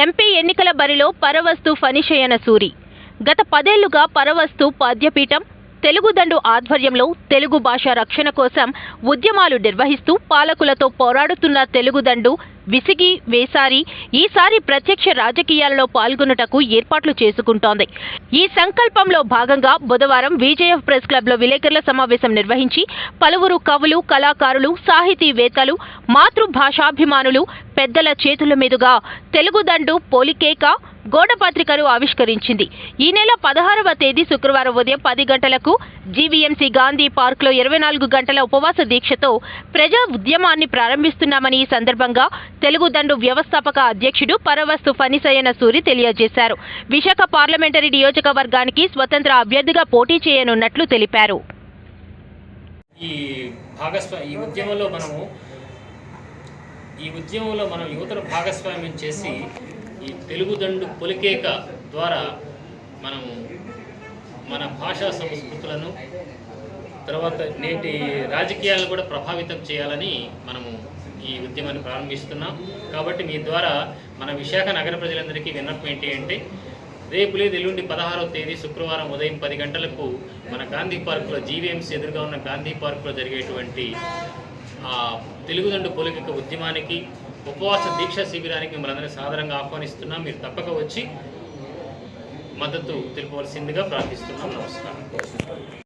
MP ఎన్నికల బరిలో పరవస్తు ఫణిశయన సూరి. గత పదేళ్ళుగా పరవస్తు పాద్యపీఠం తెలుగుదండు ఆధ్వర్యంలో తెలుగు భాష రక్షణ కోసం ఉద్యమాలు నిర్వహిస్తూ పాలకులతో పోరాడుతున్న తెలుగుదండు విసిగి వేసారి ఈసారి ప్రత్యక్ష రాజకీయాలలో పాల్గొనుటకు ఏర్పాట్లు చేసుకుంటోంది. ఈ సంకల్పంలో భాగంగా బుధవారం విజేఎఫ్ ప్రెస్ క్లబ్లో విలేకరుల సమావేశం నిర్వహించి పలువురు కవులు కళాకారులు సాహితీవేత్తలు మాతృభాషాభిమానులు పెద్దల చేతుల మీదుగా తెలుగుదండు పోలికేక గోడపత్రికను ఆవిష్కరించింది. ఈ నెల పదహారవ తేదీ శుక్రవారం ఉదయం పది గంటలకు జీవీఎంసీ గాంధీ పార్క్లో ఇరవై నాలుగు గంటల ఉపవాస దీక్షతో ప్రజా ఉద్యమాన్ని ప్రారంభిస్తున్నామని ఈ సందర్భంగా తెలుగుదండు వ్యవస్థాపక అధ్యక్షుడు పరవస్తు ఫణిసయన సూరి తెలియజేశారు. విశాఖ పార్లమెంటరీ నియోజకవర్గానికి స్వతంత్ర అభ్యర్థిగా పోటీ చేయనున్నట్లు తెలిపారు. ఈ భాగస్వా ఈ ఉద్యమంలో మనము ఈ ఉద్యమంలో మనం యువతను భాగస్వామ్యం చేసి ఈ తెలుగుదండు పొలికేక ద్వారా మనము మన భాషా సంస్కృతులను తర్వాత నేటి రాజకీయాలను కూడా ప్రభావితం చేయాలని మనము ఈ ఉద్యమాన్ని ప్రారంభిస్తున్నాం. కాబట్టి మీ ద్వారా మన విశాఖ నగర ప్రజలందరికీ విన్నపం ఏంటి అంటే రేపు లేదు ఎల్లుండి పదహారవ తేదీ శుక్రవారం ఉదయం పది గంటలకు మన గాంధీ పార్కులో జీవీఎంసీ ఎదురుగా ఉన్న గాంధీ పార్కులో జరిగేటువంటి తెలుగుదండు పొలికిక ఉద్యమానికి ఉపవాస దీక్ష శిబిరానికి మిమ్మల్ని అందరినీ సాధారణంగా ఆహ్వానిస్తున్నాం. మీరు తప్పక వచ్చి మద్దతు తెలుపవలసిందిగా ప్రార్థిస్తున్నాం. నమస్కారం.